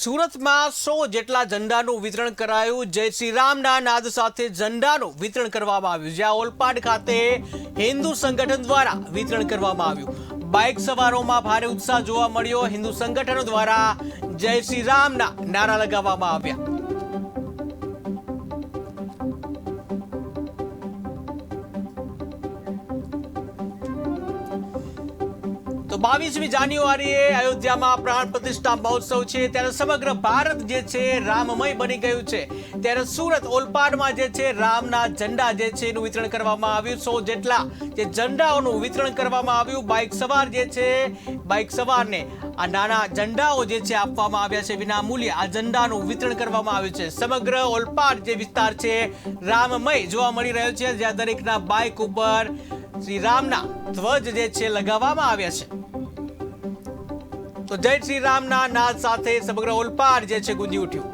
સુરતમાં સો જેટલા ઝંડાનું વિતરણ કરાયું. જય શ્રી રામના નાદ સાથે ઝંડાનું વિતરણ કરવામાં આવ્યું. જ્યાં ઓલપાડ ખાતે હિન્દુ સંગઠન દ્વારા વિતરણ કરવામાં આવ્યું. બાઇક સવારોમાં ભારે ઉત્સાહ જોવા મળ્યો. હિન્દુ સંગઠનો દ્વારા જય શ્રી રામના નારા લગાવવામાં આવ્યા. તો બાવીસમી જાન્યુઆરીએ અયોધ્યામાં પ્રાણ પ્રતિષ્ઠા મહોત્સવ છે. ત્યારે સમગ્ર ભારત જે છે રામમય બની ગયું છે. ત્યારે સુરત ઓલપાડમાં જે છે રામના ઝંડા જે છે એનું વિતરણ કરવામાં આવ્યું. સો જેટલા જે ઝંડાઓનું વિતરણ કરવામાં આવ્યું. બાઇક સવાર જે છે, બાઇક સવારને આ નાના ઝંડાઓ જે છે આપવામાં આવ્યા છે વિના મૂલ્યે આ ઝંડાનું વિતરણ કરવામાં આવ્યું છે. સમગ્ર ઓલપાડ જે વિસ્તાર છે રામમય જોવા મળી રહ્યો છે. જ્યાં દરેકના બાઇક ઉપર શ્રી રામના ધ્વજ જે છે લગાવવામાં આવ્યા છે. તો જય શ્રી રામના નાદ સાથે સમગ્ર ઓલપાડ જે છે ગુંજી ઉઠ્યું.